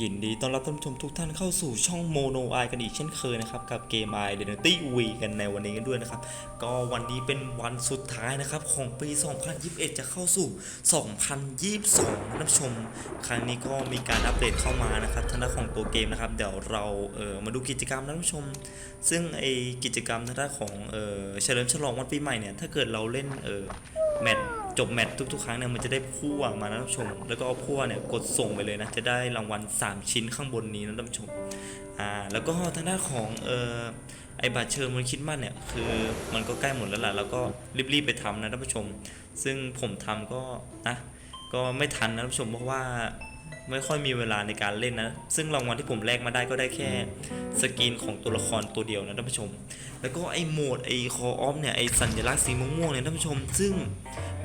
ยินดีต้อนรับท่านผู้ชมทุกท่านเข้าสู่ช่องโมโนไอกันอีกเช่นเคยนะครับ กับเกมไอเดนตี้วีกันในวันนี้กันด้วยนะครับ ก็วันนี้เป็นวันสุดท้ายนะครับ ของปี 2021 จะเข้าสู่ 2022นะท่านผู้ชม ครั้งนี้ก็มีการอัปเดตเข้ามานะครับทางด้านของตัวเกมนะครับ เดี๋ยวเราเออมาดูกิจกรรมนะท่านผู้ชม ซึ่งไอกิจกรรมทางด้านของเออเฉลิมฉลองวันปีใหม่เนี่ยถ้าเกิดเราเล่นเออแมตช์ จบแมตช์ทุกๆ ครั้งเนี่ยมันจะได้พั่วมานะท่านผู้ชม แล้วก็เอาพั่วเนี่ยกดส่งไปเลยนะ จะได้รางวัล 3 ชิ้นข้างบนนี้นะท่านผู้ชมอ่าแล้วก็ทางด้านของเออไอบัตรเชิญมันคิดมั่นเนี่ยคือมันก็ใกล้หมดแล้วล่ะแล้วก็รีบๆไปทำนะท่านผู้ชม ซึ่งผมทำก็นะก็ไม่ทันนะท่านผู้ชมเพราะว่า ไม่ค่อยมีเวลาในการเล่นนะ ซึ่งรางวัลที่ผมแลกมาได้ก็ได้แค่สกรีนของตัวละครตัวเดียวนะท่านผู้ชม แล้วก็ไอโหมดไอคออฟเนี่ยไอสัญลักษณ์สีม่วงๆเนี่ยท่านผู้ชม ซึ่ง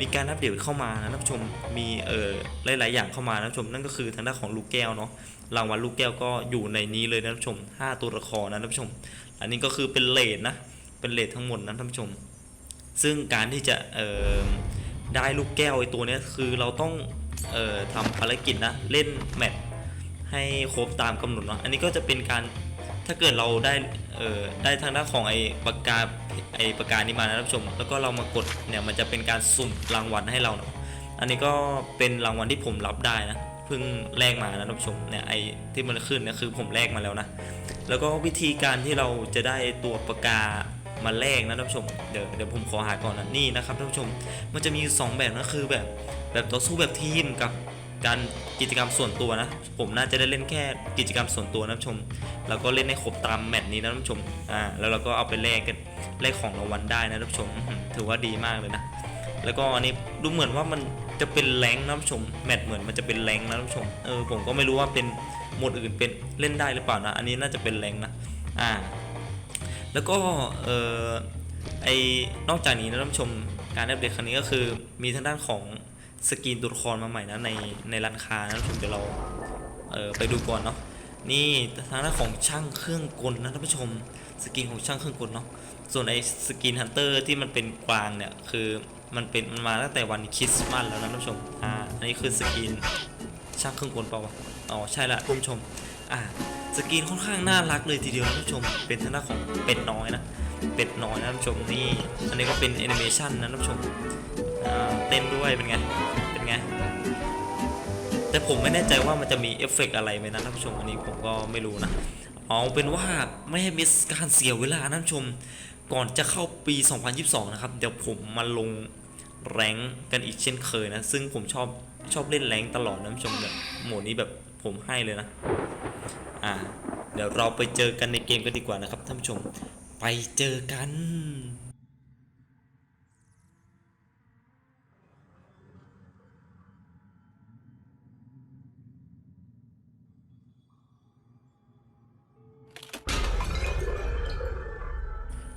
มีการอัปเดตเข้ามานะท่านผู้ชม มีเอ่อหลายๆอย่างเข้ามานะท่านผู้ชม นั่นก็คือทางด้านของลูกแก้วเนาะ รางวัลลูกแก้วก็อยู่ในนี้เลยนะท่านผู้ชม 5 ตัวละครนะท่านผู้ชม อันนี้ก็คือเป็นเลทนะ เป็นเลททั้งหมดนะท่านผู้ชม ซึ่งการที่จะเอ่อได้ลูกแก้วไอตัวเนี้ยคือเราต้อง เอ่อทำภารกิจนะ เล่นแมตช์ให้ครบตามกำหนดเนาะอันนี้ก็จะเป็นการถ้าเกิดเราได้เอ่อได้ทางด้านของไอปากกาไอปากกานี้มานะท่านผู้ชม แล้วก็เรามากดเนี่ยมันจะเป็นการสุ่มรางวัลให้เราเนาะอันนี้ก็เป็นรางวัลที่ผมรับได้นะเพิ่งแลกมานะท่านผู้ชมเนี่ยไอที่มันขึ้นเนี่ยคือผมแลกมาแล้วนะแล้วก็วิธีการที่เราจะได้ตัวปากกา มาแลกนะท่านผู้ชมเดี๋ยวเดี๋ยวผมขอหาก่อนนะนี่นะครับท่านผู้ชมมันจะมีอยู่สองแบบนะคือแบบแบบต่อสู้แบบทีมกับการกิจกรรมส่วนตัวนะ ผมน่าจะได้เล่นแค่กิจกรรมส่วนตัวนะท่านผู้ชม แล้วก็เล่นให้ครบตามแมตช์นี้นะท่านผู้ชมอ่าแล้วเราก็เอาไปแลกกันแลกของรางวัลได้นะท่านผู้ชม ถือว่าดีมากเลยนะ แล้วก็อันนี้ดูเหมือนว่ามันจะเป็นแรงนะท่านผู้ชม แมตช์เหมือนมันจะเป็นแรงนะท่านผู้ชมเออผมก็ไม่รู้ว่าเป็นหมดอื่นเป็นเล่นได้หรือเปล่านะ อันนี้น่าจะเป็นแรงนะ อ่า แล้วก็เออไอนอกจากนี้นะท่านผู้ชมการอัปเดตครั้งนี้ก็คือมีทางด้านของสกรีนตัวละครมาใหม่นะในในร้านค้านะท่านผู้ชมเดี๋ยวเราเออไปดูก่อนเนาะนี่ทางด้านของช่างเครื่องกลนะท่านผู้ชมสกรีนของช่างเครื่องกลเนาะส่วนไอสกรีนฮันเตอร์ที่มันเป็นกวางเนี่ยคือมันเป็นมันมาตั้งแต่วันคริสต์มาสแล้วนะท่านผู้ชมอ่าอันนี้คือสกรีน ช่างเครื่องกลเปล่าวะอ๋อใช่ละท่านผู้ชม อ่าสกรีนค่อนข้างน่ารักเลยทีเดียวนะท่านผู้ชม เป็นทางด้านของเป็ดน้อยนะ เป็ดน้อยนะท่านผู้ชมนี่ อันนี้ก็เป็นแอนิเมชันนะท่านผู้ชมอ่าเต้นด้วยเป็นไง เป็นไง แต่ผมไม่แน่ใจว่ามันจะมีเอฟเฟกต์อะไรไหมนะท่านผู้ชมอันนี้ผมก็ไม่รู้นะ เอาเป็นว่าไม่ให้มีการเสียเวลานะท่านผู้ชม ก่อนจะเข้าปี 2022 นะครับ เดี๋ยวผมมาลงแรงกันอีกเช่นเคยนะ ซึ่งผมชอบ ชอบเล่นแรงตลอดนะผู้ชมแบบโหมดนี้แบบผมให้เลยนะ อ่า เดี๋ยวเราไปเจอกันในเกมกันดีกว่านะครับท่านผู้ชม ไปเจอกัน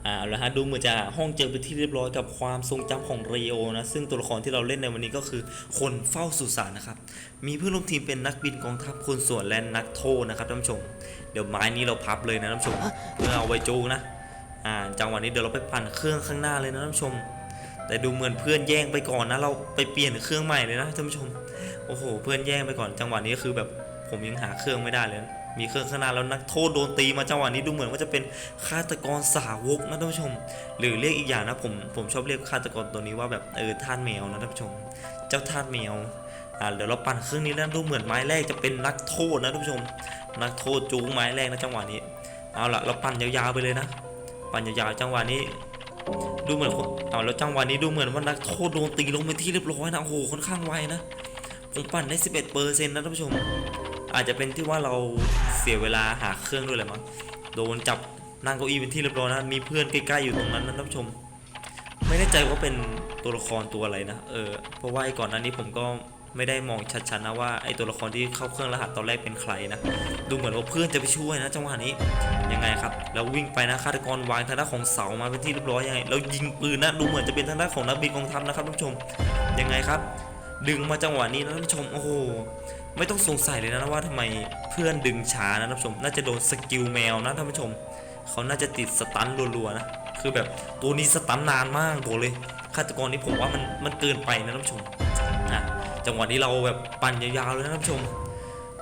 อ่าเอาละฮะดูเหมือนจะห้องเจอเป็นที่เรียบร้อยกับความทรงจำของเรโอนะซึ่งตัวละครที่เราเล่นในวันนี้ก็คือ คนเฝ้าสุสานนะครับมีเพื่อนร่วมทีมเป็นนักบินกองทัพคนส่วนและนักโทษนะครับท่านผู้ชม เดี๋ยวไม้นี้เราพับเลยนะท่านผู้ชมเพื่อเอาไว้จูงนะอ่าจังหวะนี้เดี๋ยวเราไปปั่นเครื่องข้างหน้าเลยนะท่านผู้ชม แต่ดูเหมือนเพื่อนแย่งไปก่อนนะ เราไปเปลี่ยนเครื่องใหม่เลยนะท่านผู้ชมโอ้โห เพื่อนแย่งไปก่อนจังหวะนี้ก็คือแบบผมยังหาเครื่องไม่ได้เลยนะ มีเครื่องข้างหน้าแล้วนักโทษโดนตีมาจังหวะนี้ดูเหมือนว่าจะเป็นฆาตกรสาวกนะท่านผู้ชม หรือเรียกอีกอย่างนะผมผมชอบเรียกฆาตกรตัวนี้ว่าแบบเออท่าสแมวนะท่านผู้ชม เจ้าท่าสแมวอ่าเดี๋ยวเราปั่นเครื่องนี้แล้วดูเหมือนไม้แรกจะเป็นนักโทษนะท่านผู้ชม นักโทษจูงไม้แรกนะจังหวะนี้เอาละเราปั่นยาวๆไปเลยนะ ปั่นยาวๆจังหวะนี้ ดูเหมือนคนเอาแล้วจังหวะนี้ดูเหมือนว่านักโทษโดนตีลงไปที่เรียบร้อยนะโอ้โหค่อนข้างไวนะผมปั่นได้ 11เปอร์เซ็นต์นะท่านผู้ชม อาจจะเป็นที่ว่าเราเสียเวลาหาเครื่องด้วยแหละมั้งโดนจับนั่งเก้าอี้เป็นที่เรียบร้อยนะมีเพื่อนใกล้ๆอยู่ตรงนั้นนะท่านผู้ชม ไม่แน่ใจว่าเป็นตัวละครตัวอะไรนะเออเพราะว่าไอ้ก่อนหน้านี้ผมก็ไม่ได้มองชัดๆนะว่าไอ้ตัวละครที่เข้าเครื่องรหัสตอนแรกเป็นใครนะดูเหมือนว่าเพื่อนจะไปช่วยนะจังหวะนี้ยังไงครับแล้ววิ่งไปนะฆาตกรวางทางด้านของเสามาเป็นที่เรียบร้อยยังไงแล้วยิงปืนนะดูเหมือนจะเป็นทางด้านของนักบินกองทัพนะครับท่านผู้ชมยังไงครับ ดึงมาจังหวะนี้นะท่านผู้ชมโอ้โหไม่ต้องสงสัยเลยนะว่าทำไมเพื่อนดึงช้านะท่านผู้ชม น่าจะโดนสกิลแมวนะท่านผู้ชม เขาน่าจะติดสตันรัวๆนะ คือแบบตัวนี้สตันนานมากบอกเลยฆาตกรนี่ผมว่ามันมันเกินไปนะท่านผู้ชมอะจังหวะนี้เราแบบปั่นยาวๆเลยนะท่านผู้ชม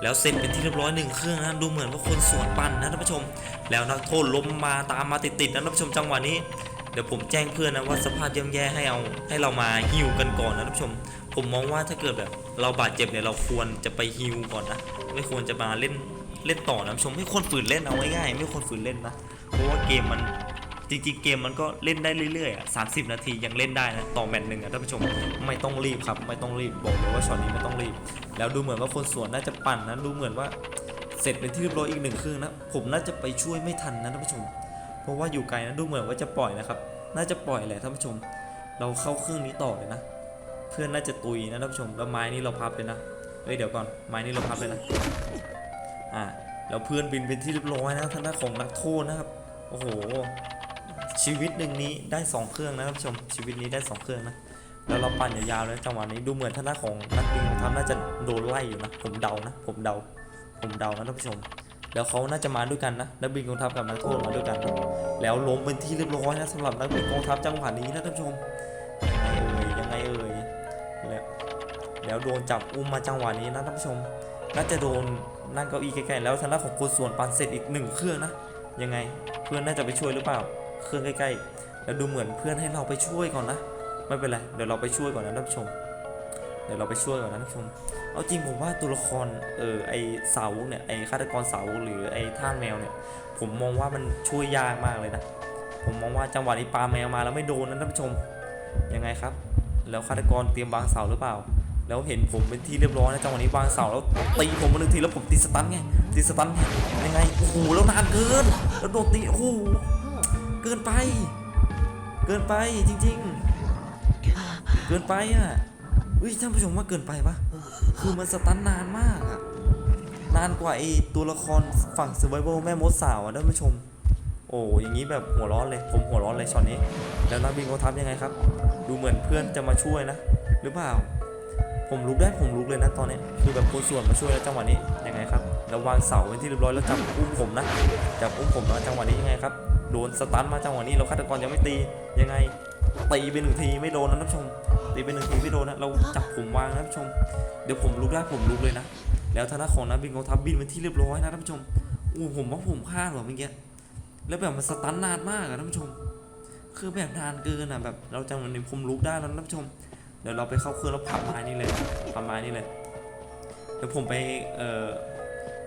แล้วเสร็จเป็นที่เรียบร้อยหนึ่งเครื่องนะดูเหมือนว่าคนสวนปั่นนะท่านผู้ชม แล้วนักโทษล้มมาตามมาติดๆนะท่านผู้ชมจังหวะนี้ ดี๋ยวผมแจ้งเพื่อนนะว่าสภาพย่ำแย่ให้เอาให้เรามาฮิวกันก่อนนะท่านผู้ชม ผมมองว่าถ้าเกิดแบบเราบาดเจ็บเนี่ยเราควรจะไปฮิวก่อนนะไม่ควรจะมาเล่นเล่นต่อนะท่านผู้ชมไม่ควรฝืนเล่นเอาง่ายๆไม่ควรฝืนเล่นนะเพราะว่าเกมมันจริงๆเกมมันก็เล่นได้เรื่อยๆอะสานาทียังเล่นได้นะต่อแมตช์หนึ่งอะท่านผู้ชมไม่ต้องรีบครับ ไม่ต้องรีบบอกเลยว่าช็อตนี้ไม่ต้องรีบ แล้วดูเหมือนว่าคนสวนน่าจะปั่นนะดูเหมือนว่าเสร็จเป็นที่เรียบร้อยอีกหนึ่งครื่งนะผมน่าจะไปช่วยไม่ทันนะท่านผู้ชม ราะว่าอยู่ไกลนะดูเหมือนว่าจะปล่อยนะครับ น่าจะปล่อยแหละท่านผู้ชม เราเข้าเครื่องนี้ต่อเลยนะ เพื่อนน่าจะตุยนะท่านผู้ชม แล้วไม้นี่เราพับเลยนะเอ้ยเดี๋ยวก่อนไม้นี่เราพับเลยนะอ่าแล้วเพื่อนบินเป็นที่เรียบร้อยนะทางด้านของนักโทษนะครับโอ้โหชีวิตหนึ่งนี้ได้สองเครื่องนะท่านผู้ชมชีวิตนี้ได้สองเครื่องนะแล้วเราปั่นยาวๆเลยจังหวะนี้ดูเหมือนท่างด้าของนักบินของทัพน่าจะโดนไล่อยู่นะผมเดานะผมเดา ผมเดานะท่านผู้ชม แล้วเขาน่าจะมาด้วยกันนะนักบินกองทัพกับนักโทษมาด้วยกัน แล้วล้มเป็นที่เรียบร้อยนะสำหรับนักบินกองทัพจังหวะนี้นะท่านผู้ชมยังไงเอ่ยยังไงเอ่ยแล้วแล้วโดนจับอุ้มมาจังหวะนี้นะท่านผู้ชม น่าจะโดนนั่งเก้าอี้ใกล้ๆแล้วทางด้านของคนส่วนปันเสร็จอีกหนึ่งเครื่องนะยังไงเพื่อนน่าจะไปช่วยหรือเปล่า เครื่องใกล้ๆ แล้วดูเหมือนเพื่อนให้เราไปช่วยก่อนนะไม่เป็นไรเดี๋ยวเราไปช่วยก่อนนะท่านผู้ชม เดี๋ยวเราไปช่วยก่อนนะท่านผู้ชม เอาจริงผมว่าตัวละครเออไอเสาเนี่ยไอฆาตกรเสาหรือไอท่าแมวเนี่ย ผมมองว่ามันช่วยยากมากเลยนะ ผมมองว่าจังหวะนี้ปลาแมวมาแล้วไม่โดนนะท่านผู้ชมยังไงครับ แล้วฆาตกรเตรียมวางเสาหรือเปล่า แล้วเห็นผมเป็นที่เรียบร้อยนะจังหวะนี้วางเสาแล้วตีผมมาหนึ่งทีแล้วผมตีสตันไงตีสตันไงยังไงโอ้โหแล้วนานเกิน แล้วโดนตีโอ้โหเกินไป เกินไปจริง ๆ เกินไปอะ อุ้ยท่านผู้ชมว่าเกินไปปะคือมันสตันนานมากอะนานกว่าไอตัวละครฝั่ง Survival แม่มดสาวอะท่านผู้ชม โอ้อย่างนี้แบบหัวร้อนเลยผมหัวร้อนเลยช็อตนี้ แล้วนักบินเขาทัพยังไงครับ ดูเหมือนเพื่อนจะมาช่วยนะ หรือเปล่า ผมลุกได้ผมลุกเลยนะตอนนี้คือแบบคนส่วนมาช่วยแล้วจังหวะนี้ยังไงครับแล้ววางเสาเป็นที่เรียบร้อยแล้วจับอุ้มผมนะจับอุ้มผมนะจังหวะนี้ยังไงครับ โดนสตันมาจังหวะนี้เราฆาตกรยังไม่ตียังไงตีไปหนึ่งทีไม่โดนนะท่านผู้ชมตีไปหนึ่งทีไม่โดนนะเราจับผมวางนะท่านผู้ชม เดี๋ยวผมลุกได้ผมลุกเลยนะ แล้วธนาของนักบินกองทัพบินเป็นที่เรียบร้อยนะท่านผู้ชมอู้ผมว่าผมพลาดหรอเมื่อกี้แล้วแบบมันสตันนานมากอะท่านผู้ชม คือแบบนานเกินอะแบบเราจังหวะนี้ผมลุกได้แล้วท่านผู้ชมเดี๋ยวเราไปเข้าเครื่องแล้วพับไม้นี่เลยพับไม้นี่เลยเดี๋ยวผมไปเอ่อ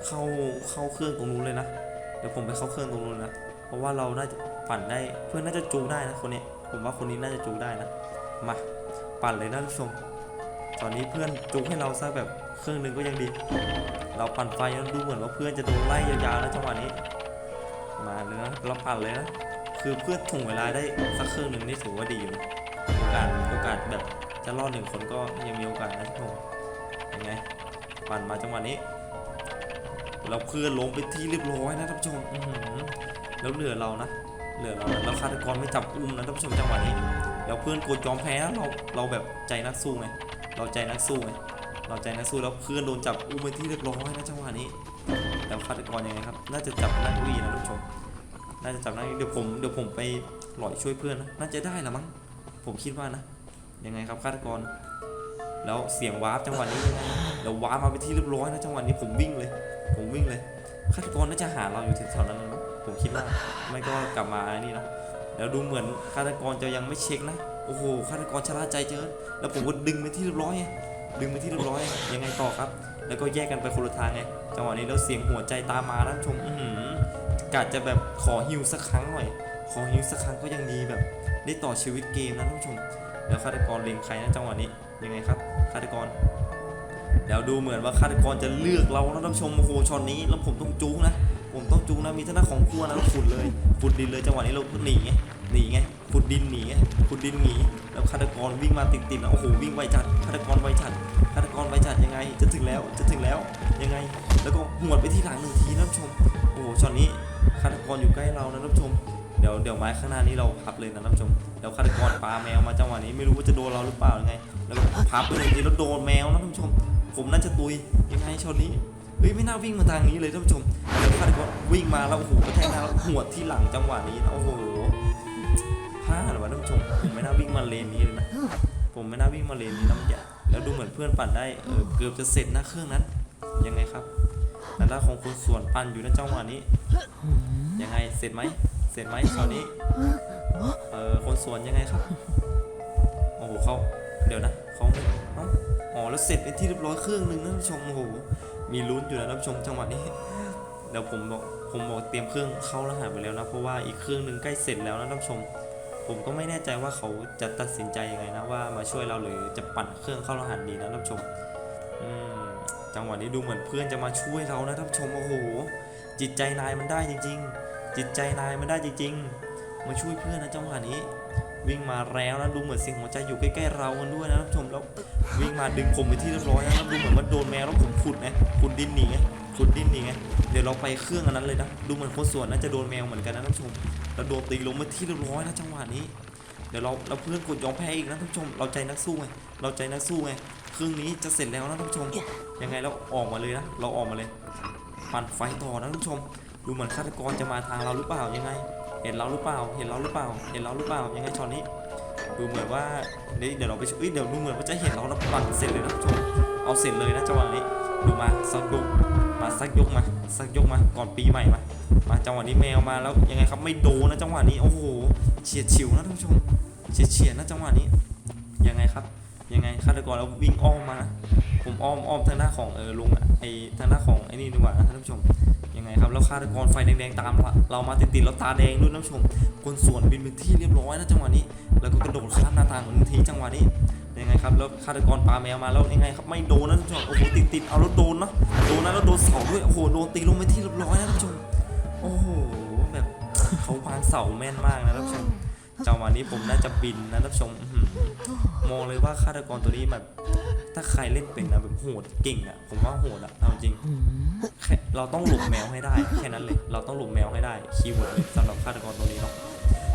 เข้าเข้าเครื่องตรงนู้นเลยนะเดี๋ยวผมไปเข้าเครื่องตรงนู้นนะ เพราะว่าเราน่าจะปั่นได้เพื่อนน่าจะจูได้นะคนนี้ผมว่าคนนี้น่าจะจูได้นะมาปั่นเลยนะท่านผู้ชมตอนนี้เพื่อนจูให้เราสักแบบเครื่องหนึ่งก็ยังดี เราปั่นไฟแล้วดูเหมือนว่าเพื่อนจะโดนไล่ยาวๆนะจังหวะนี้ มาเลยนะเราปั่นเลยนะคือเพื่อนถ่วงเวลาได้สักเครื่องหนึ่งนี่ถือว่าดีอยู่โอกาสโอกาสแบบจะรอดหนึ่งคนก็ยังมีโอกาสนะทุกคนยังไงปั่นมาจังหวะนี้เราเพื่อนลงไปที่เรียบร้อยนะท่านผู้ชม แล้วเหลือเรานะเหลือเรานะเราฆาตกรไม่จับอุ้มนะท่านผู้ชมจังหวะนี้ แล้วเพื่อนกดยอมแพ้เราเราแบบใจนักสู้ไงเราใจนักสู้ไงเราใจนักสู้แล้วเพื่อนโดนจับอุ้มไปที่เรียบร้อยนะจังหวะนี้แล้วฆาตกรยังไงครับ น่าจะจับนั่งเก้าอี้นะท่านผู้ชมน่าจะจับนั่งเก้าอี้เดี๋ยวผมเดี๋ยวผมไปหล่อยช่วยเพื่อนนะน่าจะได้ละมั้งผมคิดว่านะยังไงครับฆาตกร แล้วเสียงวาร์ปจังหวะนี้ยังไงแล้ววาร์ปมาเป็นที่เรียบร้อยนะจังหวะนี้ผมวิ่งเลย ผมวิ่งเลยฆาตกรน่าจะหาเราอยู่แถวๆนั้นนะ ผมคิดว่าไม่ก็กลับมาไอ้นี่นะแล้วดูเหมือนฆาตกรจะยังไม่เช็คนะโอ้โหฆาตกรชะล่าใจเจอแล้วผมก็ดึงไปที่เรียบร้อยไงดึงไปที่เรียบร้อยยังไงต่อครับ แล้วก็แยกกันไปคนละทางไงจังหวะนี้แล้วเสียงหัวใจตามมานชมอื้อหือกะจะแบบขอฮิวสักครั้งหน่อย ขอฮิวสักครั้งก็ยังดีแบบ ได้ต่อชีวิตเกมนะท่านผู้ชม แล้วฆาตกรเล็งใครนะจังหวะนี้ยังไงครับฆาตกรเดี๋ยวดูเหมือนว่าฆาตกรจะเลือกเรานะท่านผู้ชมโอ้โหช็อตนี้แล้วผมต้องจูงนะ ผมต้องจูงนะมีท่าของครัวนะแล้วขุดเลยขุดดินเลยจังหวะนี้เราหนีไงหนีไงขุดดินหนีไงขุดดินหนีแล้วฆาตกรวิ่งมาติดๆนะโอ้โหวิ่งไวจัดฆาตกรไวจัดฆาตกรไวจัดยังไง จะถึงแล้วจะถึงแล้วยังไง แล้วก็หวดไปที่หลังหนึ่งทีนะท่านชมโอ้โหช็อตนี้ฆาตกรอยู่ใกล้เรานะท่านชมเดี๋ยวเดี๋ยวไม้ข้างหน้านี้เราพับเลยนะท่านผู้ชมเดี๋ยวฆาตกรปาแมวมาจังหวะนี้ไม่รู้ว่าจะโดนเราหรือเปล่ายังไง แล้วก็พับไปเลยทีแล้วโดนแมวนะท่านผู้ชม ผมน่าจะตุยยังไงช็อตนี้ เฮ้ยไม่น่าวิ่งมาทางนี้เลยท่านผู้ชมแล้วฆาตกรวิ่งมาแล้วโอ้โหกระแทกหน้าแล้วหัวที่หลังจังหวะนี้นะโอ้โหพลาดว่ะท่านผู้ชมผมไม่น่าวิ่งมาเลนนี้เลยนะผมไม่น่าวิ่งมาเลนนี้นะเมื่อกี้แล้วดูเหมือนเพื่อนปั่นได้เออเกือบจะเสร็จหนะเครื่องนั้น ยังไงครับทางด้านของคุณส่วนปั่นอยู่นะจังหวะนี้ ยังไงเสร็จไหมเสร็จไหมคราวนี้เออคนสวนยังไงครับโอ้โหเขาเดี๋ยวนะเขาไม่เอ้าอ๋อแล้วเสร็จเป็นที่เรียบร้อยเครื่องหนึ่งนะท่านผู้ชมโอ้โห มีลุ้นอยู่นะท่านผู้ชมจังหวะนี้เดี๋ยวผมบอกผมบอกเตรียมเครื่องเข้ารหัสไปแล้วนะเพราะว่าอีกเครื่องหนึ่งใกล้เสร็จแล้วนะท่านผู้ชม ผมก็ไม่แน่ใจว่าเขาจะตัดสินใจยังไงนะว่ามาช่วยเราหรือจะปั่นเครื่องเข้ารหัสดีนะท่านผู้ชมอืมจังหวะนี้ดูเหมือนเพื่อนจะมาช่วยเรานะท่านผู้ชมโอ้โหจิตใจนายมันได้จริง ๆ จิตใจนายมันได้จริง ๆ มาช่วยเพื่อนนะจังหวะนี้ วิ่งมาแล้วนะดูเหมือนเสียงหัวใจอยู่ใกล้ๆเรากันด้วยนะท่านผู้ชมแล้ววิ่งมาดึงผมไปที่เรียบร้อยนะแล้วดูเหมือนว่าโดนแมวแล้วผมขุดนะขุดดินหนีไงขุดดินหนีไงเดี๋ยวเราไปเครื่องอันนั้นเลยนะดูเหมือนคนสวนน่าจะโดนแมวเหมือนกันนะท่านผู้ชมแล้วโดนตีลงมาที่เรียบร้อยนะจังหวะนี้เดี๋ยวเราเราเพื่อนกดยอมแพ้อีกนะท่านผู้ชม เราใจนักสู้ไงเราใจนักสู้ไงเครื่องนี้จะเสร็จแล้วนะท่านผู้ชม ยังไงเราออกมาเลยนะเราออกมาเลยปั่นไฟต่อนะท่านผู้ชม ดูเหมือนฆาตกรจะมาทางเราหรือเปล่ายังไง เห็นเราหรือเปล่า เห็นเราหรือเปล่า เห็นเราหรือเปล่า ยังไงช็อตนี้ ดูเหมือนว่า เดี๋ยวเดี๋ยวเราไปเอ้ยเดี๋ยวดูเหมือนว่าจะเห็นเราแล้วปั่นเสร็จเลยนะท่านผู้ชม เอาเสร็จเลยนะจังหวะนี้ ดูมาสักยก มาสักยกมา สักยกมา ก่อนปีใหม่มา มาจังหวะนี้แมวมาแล้วยังไงครับไม่โดนนะจังหวะนี้ โอ้โห เฉียดฉิวนะท่านผู้ชม เฉียดเฉียดนะจังหวะนี้ ยังไงครับ ยังไงฆาตกรเราวิ่งอ้อมมานะผมอ้อมอ้อมทางหน้าของเออลุงอะไอทางหน้าของไอ้นี่ดีกว่านะท่านผู้ชมยังไงครับแล้วฆาตกรไฟแดงๆตามเรามาติดๆแล้วตาแดงด้วยนะท่านผู้ชมคนสวนบินเป็นที่เรียบร้อยนะจังหวะนี้ แล้วก็กระโดดข้ามหน้าต่างหนึ่งทีจังหวะนี้ยังไงครับแล้วฆาตกรปลาแมวมาแล้วยังไงครับไม่โดนนะท่านผู้ชมโอ้โหติดติดๆเอาแล้วโดนนะโดนนะแล้วโดนเสาด้วยโอ้โหโดนตีลงไปที่เรียบร้อยนะท่านผู้ชมโอ้โหแบบเขาวางเสาแม่นมากนะท่านผู้ชม จังหวะนี้ผมน่าจะบินนะท่านผู้ชมอื้อหือมองเลยว่าฆาตกรตัวนี้แบบถ้าใครเล่นเป็นนะแบบโหดเก่งอะผมว่าโหดอะเอาจริงแค่เราต้องหลบแมวให้ได้แค่นั้นเลย เราต้องหลบแมวให้ได้คีย์เวิร์ดเลยสำหรับฆาตกรตัวนี้เนาะ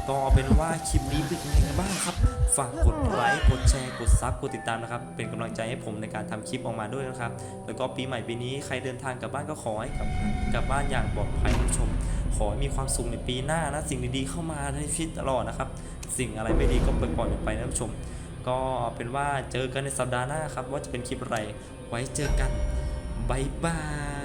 ก็เอาเป็นว่าคลิปนี้เป็นยังไงกันบ้างครับ ฝากกดไลค์ กดแชร์ กดซับ กดติดตามนะครับ เป็นกำลังใจให้ผมในการทำคลิปออกมาด้วยนะครับ แล้วก็ปีใหม่ปีนี้ใครเดินทางกลับบ้านก็ขอให้กลับกลับบ้านอย่างปลอดภัยท่านผู้ชม ขอให้มีความสุขในปีหน้านะ สิ่งดีๆเข้ามาในชีวิตตลอดนะครับ สิ่งอะไรไม่ดีก็ปล่อยๆมันไปนะท่านผู้ชม ก็เป็นว่าเจอกันในสัปดาห์หน้าครับ ว่าจะเป็นคลิปอะไร ไว้เจอกันบายบาย